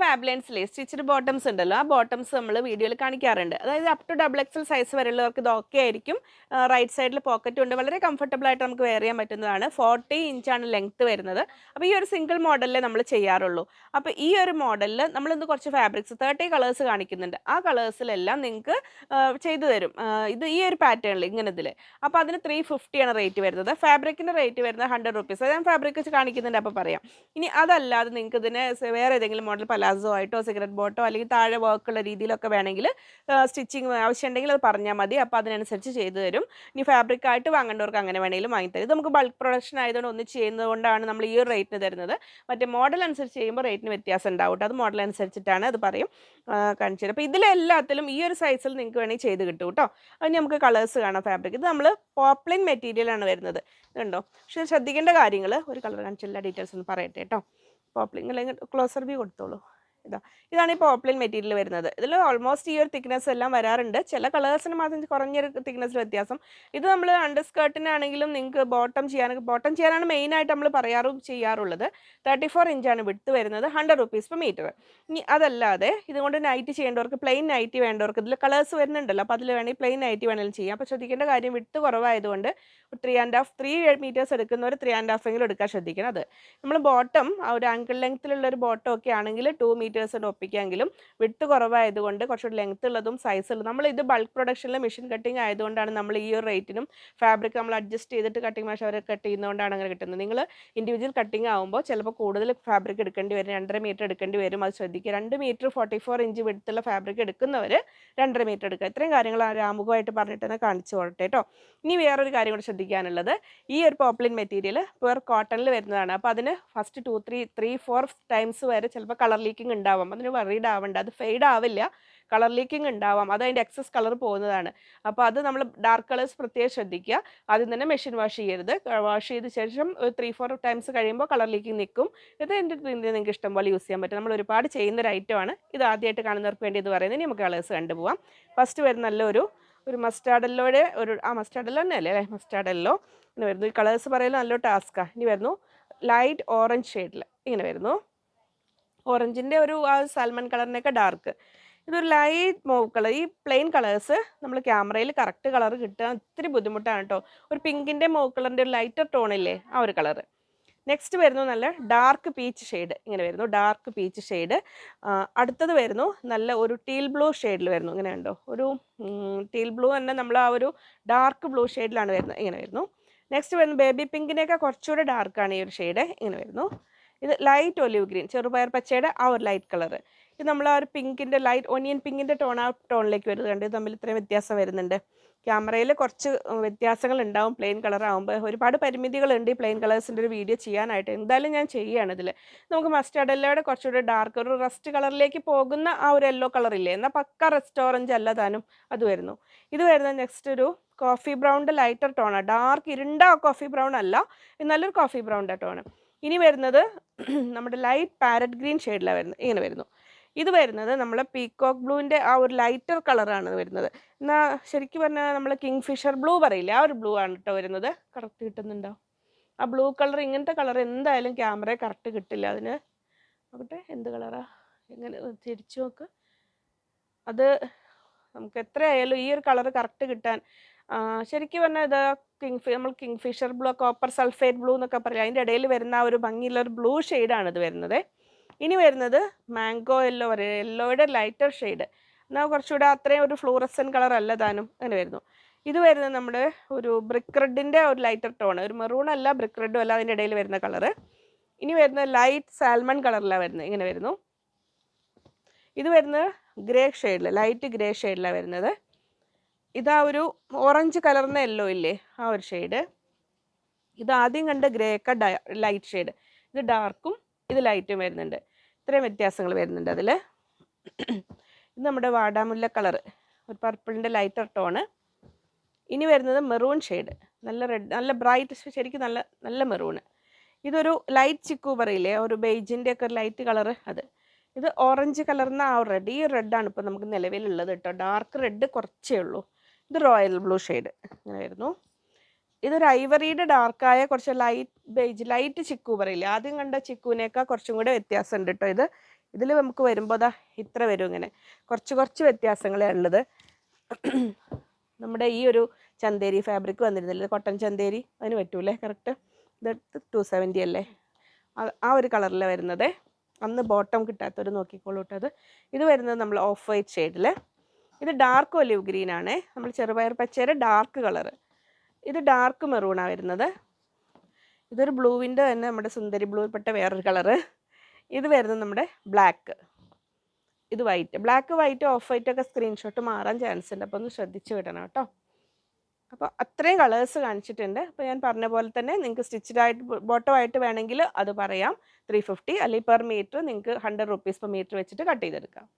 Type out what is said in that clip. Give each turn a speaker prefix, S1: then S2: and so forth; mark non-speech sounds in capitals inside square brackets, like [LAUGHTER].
S1: ഫാബ്ലൈൻസിലെ stitched bottoms ഉണ്ടല്ലോ ആ bottoms നമ്മൾ വീഡിയോയിൽ കാണിക്കാറുണ്ട്. അതായത് up to double XL size വരെയുള്ളവർക്ക് ഇത് ആയിരിക്കും. റൈറ്റ് സൈഡിൽ പോക്കറ്റും ഉണ്ട്. വളരെ കംഫർട്ടബിൾ ആയിട്ട് നമുക്ക് വെയർ ചെയ്യാൻ പറ്റുന്നതാണ്. ഫോർട്ടി ഇഞ്ചാണ് ലെങ്ത് വരുന്നത്. അപ്പോൾ ഈ ഒരു സിംഗിൾ മോഡലിൽ നമ്മൾ ചെയ്യാറുള്ളൂ. അപ്പോൾ ഈ ഒരു മോഡലിൽ നമ്മളിന്ന് കുറച്ച് ഫാബ്രിക്സ് തേർട്ടി കളേഴ്സ് കാണിക്കുന്നുണ്ട്. ആ കളേഴ്സിലെല്ലാം നിങ്ങൾക്ക് ചെയ്തു തരും. ഇത് ഈ ഒരു പാറ്റേണിൽ ഇങ്ങനത്തിൽ അപ്പോൾ അതിന് ത്രീ ഫിഫ്റ്റിയാണ് റേറ്റ് വരുന്നത്. ഫാബ്രിക്കിന്റെ റേറ്റ് വരുന്നത് ഹൺഡ്രഡ് റുപ്പീസ് അത് ഞാൻ ഫാബ്രിക് വെച്ച് കാണിക്കുന്നുണ്ട് അപ്പോൾ പറയാം. ഇനി അതല്ലാതെ നിങ്ങൾക്ക് ഇതിന് വേറെ ഏതെങ്കിലും മോഡൽ പലാസോ ആയിട്ടോ സിഗരറ്റ് ബോട്ടോ അല്ലെങ്കിൽ താഴെ വർക്കുള്ള രീതിയിലൊക്കെ വേണമെങ്കിൽ സ്റ്റിച്ചിങ് ആവശ്യമുണ്ടെങ്കിൽ അത് പറഞ്ഞാൽ മതി. അപ്പോൾ അതിനനുസരിച്ച് ചെയ്തു തരും. ഇനി ഫാബ്രിക് ആയിട്ട് വാങ്ങേണ്ടവർക്ക് അങ്ങനെ വേണമെങ്കിലും വാങ്ങിത്തരും ഇത് നമുക്ക് ബൾക്ക് പ്രൊഡക്ഷൻ ആയതുകൊണ്ട് ഒന്ന് ചെയ്യുന്നത് കൊണ്ടാണ് നമ്മൾ ഈ ഒരു റേറ്റിന് തരുന്നത്. മറ്റേ മോഡൽ അനുസരിച്ച് ചെയ്യുമ്പോൾ റേറ്റിന് വ്യത്യാസം ഉണ്ടാവും അത് മോഡൽ അനുസരിച്ചിട്ടാണ് അത് പറയും കാണിച്ചു തരും അപ്പോൾ ഇതിലെല്ലാത്തിലും ഈ ഒരു സൈസിൽ നിങ്ങൾക്ക് വേണമെങ്കിൽ ചെയ്ത് കിട്ടും കേട്ടോ അതിന് നമുക്ക് കളേഴ്സ് കാണാം ഫാബ്രിക് ഇത് നമ്മൾ പോപ്ലിൻ മെറ്റീരിയലാണ് വരുന്നത്. ഇതുണ്ടോ? പക്ഷേ ശ്രദ്ധിക്കേണ്ട കാര്യങ്ങൾ ഒരു കളർ കാണിച്ചെല്ലാ ഡീറ്റെയിൽസ് ഒന്ന് പറയട്ടെ കേട്ടോ പോപ്ലിൻ അല്ലെങ്കിൽ ക്ലോസർ ബി കൊടുത്തോളൂ. ഇതാ. ഇതാണ് ഈ പോപ്ലിൻ മെറ്റീരിയൽ വരുന്നത്. ഇതിൽ ഓൾമോസ്റ്റ് ഈ ഒരു തിക്നെസ് എല്ലാം വരാറുണ്ട്. ചില കളേഴ്സിന് മാത്രം കുറഞ്ഞൊരു തിക്നെസ്സിൽ വ്യത്യാസം. ഇത് നമ്മൾ അണ്ടർ സ്കേർട്ടിനാണെങ്കിലും നിങ്ങൾക്ക് ബോട്ടം ചെയ്യാനൊക്കെ ബോട്ടം ചെയ്യാനാണ് മെയിനായിട്ട് നമ്മൾ പറയാറും ചെയ്യാറുള്ളത്. തേർട്ടി ഫോർ ഇഞ്ചാണ് വിട്ട് വരുന്നത്. ഹൺഡ്രഡ് റുപ്പീസ് പെർ മീറ്റർ ഇനി അതല്ലാതെ ഇതുകൊണ്ട് നൈറ്റ് ചെയ്യേണ്ടവർക്ക് പ്ലെയിൻ നൈറ്റി വേണ്ടവർക്ക് ഇതിൽ കളേഴ്സ് വരുന്നുണ്ടല്ലോ. അപ്പോൾ അതിൽ വേണമെങ്കിൽ പ്ലെയിൻ നൈറ്റി വേണമെങ്കിലും ചെയ്യാം. അപ്പോൾ ശ്രദ്ധിക്കേണ്ട കാര്യം വിട്ട് കുറവായതുകൊണ്ട് three and half three metres എടുക്കുന്നവർ three and half എങ്കിലും എടുക്കാൻ ശ്രദ്ധിക്കണം. അത് നമ്മൾ ബോട്ടം ഒരു ആങ്കിൾ ലെങ്ത്തിലുള്ള ഒരു ബോട്ടം ഒക്കെ ആണെങ്കിൽ ടു മീറ്റേഴ്സ് ഒപ്പിക്കാമെങ്കിലും വിട്ട് കുറവായതുകൊണ്ട് കുറച്ചുകൂടി ലെങ്ത് ഉള്ളതും സൈസ് ഉള്ളതും. നമ്മൾ ഇത് ബൾക്ക് പ്രൊഡക്ഷനിലെ മെഷീൻ കട്ടിങ് ആയതുകൊണ്ടാണ് നമ്മൾ ഈ ഒരു റേറ്റിനും ഫാബ്രിക് നമ്മൾ അഡ്ജസ്റ്റ് ചെയ്തിട്ട് കട്ടിങ് മാഷ് അവർ കട്ട് ചെയ്യുന്നതുകൊണ്ടാണ് അങ്ങനെ കിട്ടുന്നത്. നിങ്ങൾ ഇൻഡിവിജ്വൽ കട്ടിങ് ആകുമ്പോൾ ചിലപ്പോൾ കൂടുതൽ ഫാബ്രിക് എടുക്കേണ്ടി വരും രണ്ടര മീറ്റർ എടുക്കേണ്ടി വരും. അത് ശ്രദ്ധിക്കുക. രണ്ട് മീറ്റർ ഫോർട്ടി ഫോർ ഇഞ്ച് വിടുത്തുള്ള ഫാബ്രിക് എടുക്കുന്നവർ രണ്ടര മീറ്റർ എടുക്കുക. ഇത്രയും കാര്യങ്ങൾ ആമുഖമായിട്ട് പറഞ്ഞിട്ട് തന്നെ കാണിച്ചു പോകട്ടെ കേട്ടോ ഇനി വേറൊരു കാര്യം കൂടി ശ്രദ്ധിക്കാനുള്ളത്. ഈ ഒരു പോപ്ലിൻ മെറ്റീരിയൽ പ്യുവർ കോട്ടണിൽ വരുന്നതാണ്. അപ്പോൾ അതിന് first two three three four times വരെ ചിലപ്പോൾ കളർ ലീക്കിംഗ് ഉണ്ടാവാം. അതിന് വറീഡ് ആവണ്ട. അത് ഫെയ്ഡ് ആവില്ല. കളർ ലീക്കിംഗ് ഉണ്ടാവാം. അത് അതിന്റെ എക്സസ് കളർ പോകുന്നതാണ്. അപ്പോൾ അത് നമ്മൾ ഡാർക്ക് കളേഴ്സ് പ്രത്യേകം ശ്രദ്ധിക്കുക. ആദ്യം തന്നെ മെഷീൻ വാഷ് ചെയ്യരുത്. വാഷ് ചെയ്ത ശേഷം ഒരു ത്രീ ഫോർ ടൈംസ് കഴിയുമ്പോൾ കളർ ലീക്കിംഗ് നിൽക്കും. ഇത് എന്റെ നിങ്ങൾക്ക് ഇഷ്ടം പോലെ യൂസ് ചെയ്യാൻ പറ്റും. നമ്മൾ ഒരുപാട് ചെയ്യുന്ന ഒരു ഐറ്റമാണ് ഇത് ആദ്യമായിട്ട് കാണുന്നവർക്ക് വേണ്ടി ഇത് പറയുന്നത് നമുക്ക് കളേഴ്സ് കണ്ടുപോകാം ഫസ്റ്റ് വരുന്ന നല്ലൊരു ഒരു മസ്റ്റാർഡല്ലോയുടെ ഒരു ആ മസ്റ്റാർഡല്ലോ തന്നെ അല്ലേ? അല്ലേ ഇങ്ങനെ വരുന്നു. ഈ കളേഴ്സ് പറയുന്നത് നല്ലൊരു ടാസ്ക്കാണ് ഇനി വരുന്നു. ലൈറ്റ് ഓറഞ്ച് ഷെയ്ഡിൽ ഇങ്ങനെ വരുന്നു. ഓറഞ്ചിന്റെ ഒരു ആ സാൽമൺ കളറിനൊക്കെ ഡാർക്ക്. ഇതൊരു ലൈറ്റ് മൂവ് കളർ ഈ പ്ലെയിൻ കളേഴ്സ് നമ്മൾ ക്യാമറയിൽ കറക്റ്റ് കളർ കിട്ടാൻ ഒത്തിരി ബുദ്ധിമുട്ടാണ് കേട്ടോ ഒരു പിങ്കിന്റെ മൂവ് കളറിന്റെ ഒരു ലൈറ്റർ ടോണില്ലേ ആ ഒരു കളറ്. നെക്സ്റ്റ് വരുന്നു നല്ല ഡാർക്ക് പീച്ച് ഷെയ്ഡ്. ഇങ്ങനെ വരുന്നു ഡാർക്ക് പീച്ച് ഷെയ്ഡ്. അടുത്തത് വരുന്നു നല്ല ഒരു ടീൽ ബ്ലൂ ഷെയ്ഡിൽ വരുന്നു. ഇങ്ങനെ ഉണ്ടോ ഒരു ടീൽ ബ്ലൂ തന്നെ നമ്മൾ ആ ഒരു ഡാർക്ക് ബ്ലൂ ഷെയ്ഡിലാണ് വരുന്നത്. ഇങ്ങനെ വരുന്നു. നെക്സ്റ്റ് വരുന്നു ബേബി പിങ്കിനെയൊക്കെ കുറച്ചുകൂടെ ഡാർക്കാണ് ഈ ഒരു ഷെയ്ഡ്. ഇങ്ങനെ വരുന്നു. ഇത് ലൈറ്റ് ഒലിവ് ഗ്രീൻ ചെറുപയർ പച്ചയുടെ ആ ഒരു ലൈറ്റ് കളർ ഇത് നമ്മൾ ആ ഒരു പിങ്കിന്റെ ലൈറ്റ് ഒനിയൻ പിങ്കിന്റെ ടോൺ ആ ടോണിലേക്ക് വരുന്നത് കണ്ട് തമ്മിൽ ഇത്രയും വ്യത്യാസം വരുന്നുണ്ട്. ക്യാമറയിൽ കുറച്ച് വ്യത്യാസങ്ങൾ ഉണ്ടാവും പ്ലെയിൻ കളർ ആകുമ്പോൾ ഒരുപാട് പരിമിതികളുണ്ട് ഈ പ്ലെയിൻ കളേഴ്സിന്റെ ഒരു വീഡിയോ ചെയ്യാനായിട്ട്. എന്തായാലും ഞാൻ ചെയ്യുകയാണ് ഇതിൽ നമുക്ക് മസ്റ്റാർഡ് എല്ലോയുടെ കുറച്ചുകൂടി ഡാർക്ക് ഒരു റസ്റ്റ് കളറിലേക്ക് പോകുന്ന ആ ഒരു യെല്ലോ കളറില്ലേ എന്നാൽ പക്ക റെസ്റ്റ് ഓറഞ്ച് അല്ല താനും. അത് വരുന്നു. ഇത് വരുന്ന നെക്സ്റ്റ് ഒരു കോഫി ബ്രൗണിന്റെ ലൈറ്റർ ടോണാണ് ഡാർക്ക് ഇരുണ്ട കോഫി ബ്രൗൺ അല്ല. എന്നാലൊരു കോഫി ബ്രൗണിന്റെ ടോണ് ഇനി വരുന്നത് [CLEARS THROAT] നമ്മുടെ ലൈറ്റ് പാരറ്റ് ഗ്രീൻ ഷെയ്ഡിലാണ് വരുന്നത്. ഇങ്ങനെ വരുന്നു. ഇത് വരുന്നത് നമ്മൾ പീക്കോക്ക് ബ്ലൂവിന്റെ ആ ഒരു ലൈറ്റർ കളറാണ് വരുന്നത്. എന്നാൽ ശരിക്കും പറഞ്ഞാൽ നമ്മൾ കിങ് ഫിഷർ ബ്ലൂ പറയില്ലേ? ആ ഒരു ബ്ലൂ ആണ് കേട്ടോ വരുന്നത്. കറക്റ്റ് കിട്ടുന്നുണ്ടോ? ആ ബ്ലൂ കളർ ഇങ്ങനത്തെ കളർ എന്തായാലും ക്യാമറയെ കറക്റ്റ് കിട്ടില്ല. അതിന് നോക്കട്ടെ എന്ത് കളറാ എങ്ങനെ തിരിച്ചു നോക്ക്. അത് നമുക്ക് എത്രയായാലും ഈ ഒരു കളർ കറക്റ്റ് കിട്ടാൻ ശരിക്കും പറഞ്ഞാൽ ഇത് കിങ് നമ്മൾ kingfisher blue copper sulphate blue എന്നൊക്കെ പറയാം അതിന്റെ ഇടയിൽ വരുന്ന ഒരു ഭംഗിയുള്ള ഒരു ബ്ലൂ ഷെയ്ഡാണ് ഇത് വരുന്നത്. ഇനി വരുന്നത് മാംഗോ യെല്ലോ പറയും യെല്ലോയുടെ ലൈറ്റർ ഷെയ്ഡ്. എന്നാൽ കുറച്ചുകൂടെ അത്രയും ഒരു ഫ്ലൂറസൻ കളർ അല്ല താനും അങ്ങനെ വരുന്നു. ഇത് വരുന്നത് നമ്മുടെ ഒരു ബ്രിക്ക് റെഡിന്റെ ഒരു ലൈറ്റർ ടോൺ ഒരു മെറൂൺ അല്ല ബ്രിക്ക് റെഡും അല്ല അതിന്റെ ഇടയിൽ വരുന്ന കളറ്. ഇനി വരുന്നത് ലൈറ്റ് സാൽമൺ കളറിലാണ് വരുന്നത് ഇങ്ങനെ വരുന്നു. ഇത് വരുന്നത് ഗ്രേ ഷെയ്ഡിൽ ലൈറ്റ് ഗ്രേ ഷെയ്ഡിലാണ് വരുന്നത്. ഇതാ ഒരു ഓറഞ്ച് കലർന്ന യെല്ലോ ഇല്ലേ ആ ഒരു ഷെയ്ഡ് ഇത് ആദ്യം കണ്ട ഗ്രേ ഗ്രേക്ക ലൈറ്റ് ഷെയ്ഡ് ഇത് ഡാർക്കും ഇത് ലൈറ്റും വരുന്നുണ്ട്. ഇത്രയും വ്യത്യാസങ്ങൾ വരുന്നുണ്ട് അതിൽ ഇത് നമ്മുടെ വാടാമുല്ല കളർ ഒരു പർപ്പിളിന്റെ ലൈറ്റർ ടോണ് ഇനി വരുന്നത് മെറൂൺ ഷെയ്ഡ് നല്ല റെഡ് നല്ല ബ്രൈറ്റ് ശരിക്കും നല്ല നല്ല മെറൂണ് ഇതൊരു ലൈറ്റ് ചിക്കു പറയില്ലേ ഒരു ബെയ്ജിന്റെ ഒക്കെ ലൈറ്റ് കളറ് അത്. ഇത് ഓറഞ്ച് കലർന്ന ആ റെഡ് ഈ റെഡാണ് ഇപ്പോൾ നമുക്ക് നിലവിലുള്ളത് കേട്ടോ. ഡാർക്ക് റെഡ് കുറച്ചേ ഉള്ളൂ. ഇത് റോയൽ ബ്ലൂ ഷെയ്ഡ്. ഇങ്ങനെ വരുന്നു ഇതൊരു ഐവറിയുടെ ഡാർക്കായ കുറച്ച് ലൈറ്റ് ബേജ് ലൈറ്റ് ചിക്കു പറയില്ലേ? ആദ്യം കണ്ട ചിക്കുവിനേക്കാൾ കുറച്ചും കൂടെ വ്യത്യാസമുണ്ട് കേട്ടോ ഇത്. ഇതിൽ നമുക്ക് വരുമ്പോൾ ദാ ഇത്ര വരും ഇങ്ങനെ. കുറച്ച് കുറച്ച് വ്യത്യാസങ്ങളേ ഉള്ളത്. നമ്മുടെ ഈ ഒരു ചന്തേരി ഫാബ്രിക് വന്നിരുന്നില്ല? കോട്ടൺ ചന്തേരി. അതിന് പറ്റൂലേ? കറക്റ്റ് ഇത് ടു സെവന്റി അല്ലേ? ആ- ഒരു കളറിലാണ് വരുന്നത്. അന്ന് ബോട്ടം കിട്ടാത്തൊരു നോക്കിക്കോളൂ കേട്ടോ അത്. ഇത് വരുന്നത് നമ്മൾ ഓഫ് വൈറ്റ് ഷെയ്ഡിൽ ഇത് ഡാർക്ക് ഒലിവ് ഗ്രീൻ ആണേ. നമ്മൾ ചെറുപയർ പച്ചയുടെ ഡാർക്ക് കളറ് ഇത് ഡാർക്ക് മെറൂണാണ് വരുന്നത്. ഇതൊരു ബ്ലൂവിന്റെ തന്നെ നമ്മുടെ സുന്ദരി ബ്ലൂവിൽപ്പെട്ട വേറൊരു കളറ് ഇത് വരുന്നത് നമ്മുടെ ബ്ലാക്ക് ഇത് white black white off white ഒക്കെ സ്ക്രീൻഷോട്ട് മാറാൻ ചാൻസ് ഉണ്ട്. അപ്പോൾ ഒന്ന് ശ്രദ്ധിച്ച് വിടണം കേട്ടോ. അപ്പോൾ അത്രയും കളേഴ്സ് കാണിച്ചിട്ടുണ്ട്. അപ്പോൾ ഞാൻ പറഞ്ഞ പോലെ തന്നെ നിങ്ങൾക്ക് സ്റ്റിച്ചഡായിട്ട് ആയിട്ട് ബോട്ടം ആയിട്ട് വേണമെങ്കിൽ അത് പറയാം. ത്രീ ഫിഫ്റ്റി അല്ലെങ്കിൽ പെർ മീറ്റർ നിങ്ങൾക്ക് ഹൺഡ്രഡ് റുപ്പീസ് പെർ മീറ്റർ വെച്ചിട്ട് കട്ട് ചെയ്തെടുക്കാം.